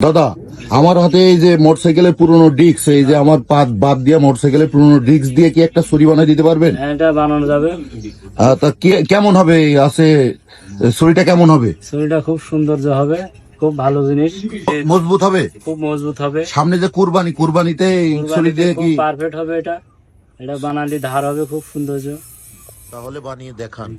দাদা আমার হাতে এই যে মোটরসাইকেলের পুরনো ডিস্ক এই যে আমার পাত বাদ দিয়ে মোটরসাইকেলের পুরনো ডিস্ক দিয়ে কি একটা ছুরি বানিয়ে দিতে পারবেন? হ্যাঁ, এটা বানানো যাবে। তা কে- কেমন হবে? আছে ছুরিটা কেমন হবে? ছুরিটা খুব সৌন্দর্য হবে খুব ভালো জিনিস। মজবুত হবে? খুব মজবুত হবে। সামনে যে কুরবানি কুরবানিতে ছুরি দিয়ে কি পারফেক্ট হবে এটা। এটা বানালি ধার হবে খুব সৌন্দর্য। তাহলে বানিয়ে দেখান।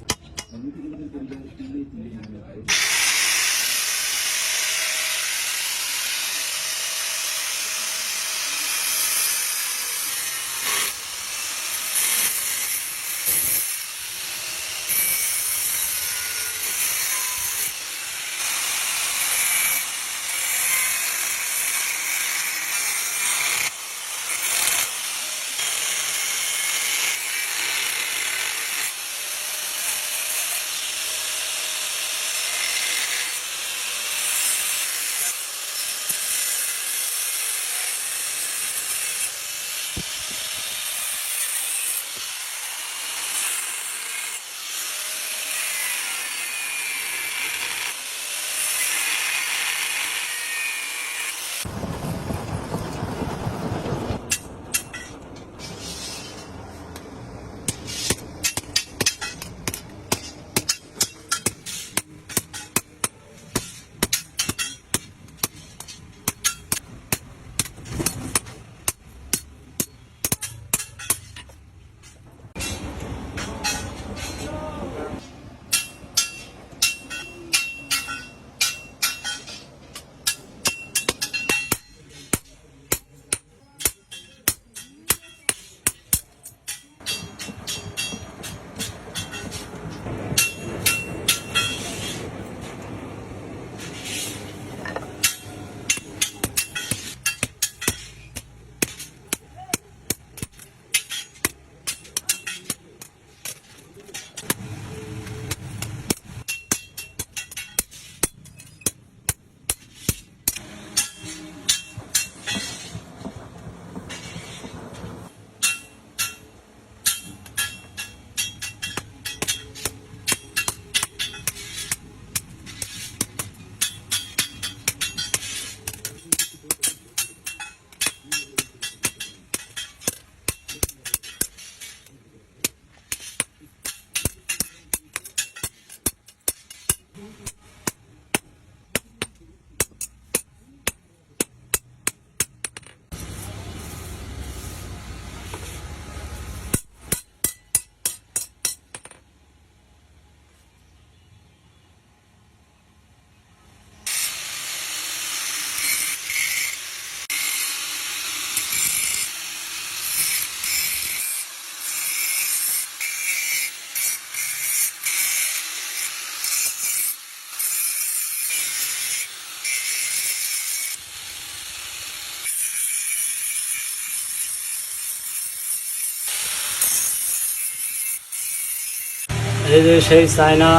এই যে সেই চায়না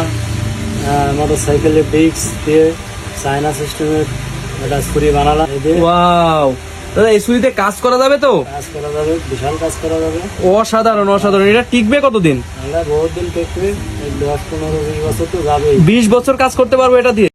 মোটর সাইকেলের ব্রিক্স দিয়ে চায়না সিস্টেমের একটা ছুরি বানালাম। ওয়াও দাদা এই ছুরিতে কাজ করা যাবে তো? কাজ করা যাবে বিশাল কাজ করা যাবে। অসাধারণ অসাধারণ। এটা টিকবে কতদিন? আমরা বহুত দিন দেখবে দশ পনেরো বিশ বছর তো যাবে বিশ বছর কাজ করতে পারব এটা দিয়ে।